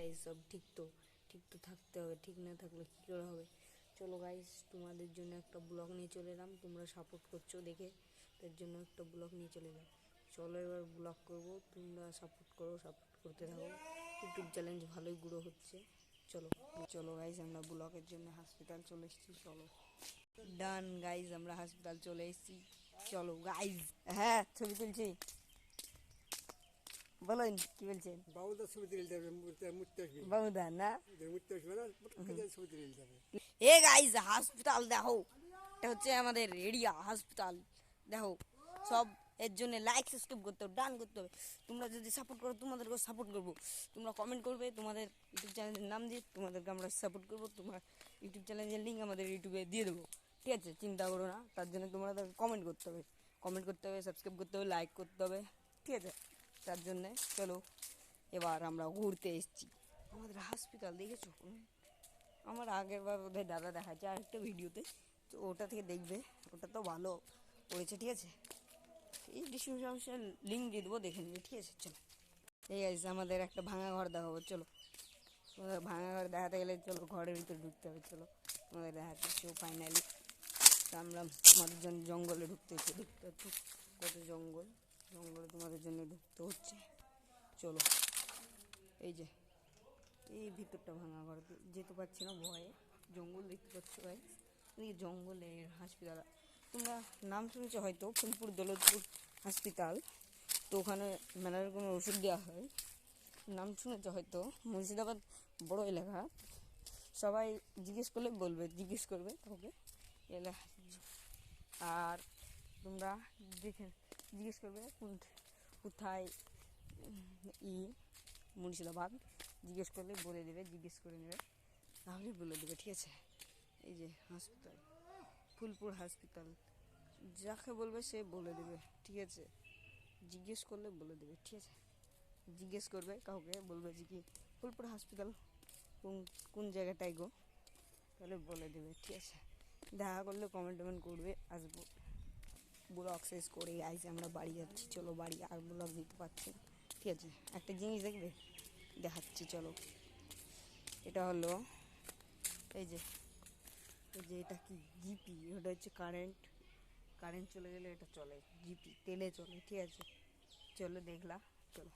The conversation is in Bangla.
গাইস সব ঠিক তো ঠিক তো থাকতে হবে, ঠিক না থাকলে কী করে হবে? চলো গাইস তোমাদের জন্য একটা ব্লগ নিয়ে চলে এলাম, তোমরা সাপোর্ট করছ দেখে, তার জন্য একটা ব্লগ নিয়ে চলে এলাম। চলো এবার ব্লগ করব, তোমরা সাপোর্ট করো সাপোর্ট করতে থাকো। ইউটিউব চ্যালেঞ্জ ভালোই গুঁড়ো হচ্ছে। চলো চলো গাইজ আমরা ব্লগের জন্য হসপিটাল চলে এসেছি, চলো। ডান গাইজ আমরা হসপিটাল চলে এসেছি। চলো গাইজ হ্যাঁ ছবি তুলছি। বলেন কি বলছেন? বাবুদার ছবি মুড়তে আসবে বাবুদা না? আসবে ছবি এ গাইজ হাসপাতাল দেখো। এটা হচ্ছে আমাদের এরিয়া হাসপাতাল। দেখো সব এর জন্য লাইক সাবস্ক্রাইব করতে হবে ডান করতে হবে। তোমরা যদি সাপোর্ট করো তোমাদেরকে সাপোর্ট করব। তোমরা কমেন্ট করবে তোমাদের ইউটিউব চ্যানেলের নাম দিয়ে তোমাদেরকে আমরা সাপোর্ট করব। তোমার ইউটিউব চ্যানেলের লিঙ্ক আমাদের ইউটিউবে দিয়ে দেবো। ঠিক আছে? চিন্তা করো না তার জন্য তোমরা কমেন্ট করতে হবে। কমেন্ট করতে হবে সাবস্ক্রাইব করতে হবে লাইক করতে হবে। ঠিক আছে? তার জন্যে চলো, এবার আমরা ঘুরতে এসেছি। আমাদের হসপিটাল দেখেছ? আমার আগের বার বোধহয় দাদা দেখাচ্ছে আরেকটা ভিডিওতে, তো ওটা থেকে দেখবে, ওটা তো ভালো করেছে ঠিক আছে? এই ডিসক্রিপশন লিঙ্ক দিয়ে দেবো, দেখে নিবে, ঠিক আছে? চলো। এই আছে আমাদের একটা ভাঙা ঘর দেখাবো, চলো। ভাঙা ঘর দেখাতে গেলে চলো, ঘরের ভিতরে ঢুকতে হবে, চলো। তোমাদের দেখাতে চো ফাইনালি আমরা আমাদের জন্য জঙ্গলে ঢুকতে হচ্ছে ঢুকতে কত জঙ্গল। জঙ্গলে তোমাদের জন্য ঢুকতে হচ্ছে। চলো, এই যে, এই ভিতরটা ভাঙা ঘর, যেতে পারছি না ভয়ে। জঙ্গল দেখতে পাচ্ছ ভাই এই জঙ্গলের হাসপাতাল তোমরা নাম শুনেছো হয়তো, ফুলপুর দৌলতপুর হাসপাতাল তো ওখানে মেলা রকমের ওষুধ দেওয়া হয়। নাম শুনেছো হয়তো, মুর্শিদাবাদ বড় এলাকা। সবাই জিজ্ঞেস করলে বলবে, জিজ্ঞেস করবে কাউকে এলাকা। আর তোমরা দেখে জিজ্ঞেস করবে, কোন- কোথায়, ই, মুর্শিদাবাদ? জিজ্ঞেস করলে বলে দেবে, জিজ্ঞেস করে নেবে। তাহলে বলে দেবে, ঠিক আছে? এই যে হাসপাতাল, ফুলপুর হাসপাতাল, যাকে বলবে সে বলে দেবে, ঠিক আছে? জিজ্ঞেস করলে বলে দেবে, ঠিক আছে? জিজ্ঞেস করবে, কাউকে বলবে যে কি, ফুলপুর হাসপাতাল, কোন কোন জায়গাটায় গো? তাহলে বলে দেবে, ঠিক আছে? দেখা করলে কমেন্ট টমেন্ট করবে, আসব। ব্লগ শেষ করে, আইসে আমরা বাড়ি যাচ্ছি, চলো বাড়ি আর ব্লগ দিতে পারছি ঠিক আছে, একটা জিনিস দেখবে? দেখাচ্ছি, চলো। এটা হলো, এই যে এই যে এটা কি জিপি? ওটা হচ্ছে কারেন্ট কারেন্ট চলে গেলে এটা চলে, জিপি, তেলে চলে, ঠিক আছে। চলো দেখলা, চলো।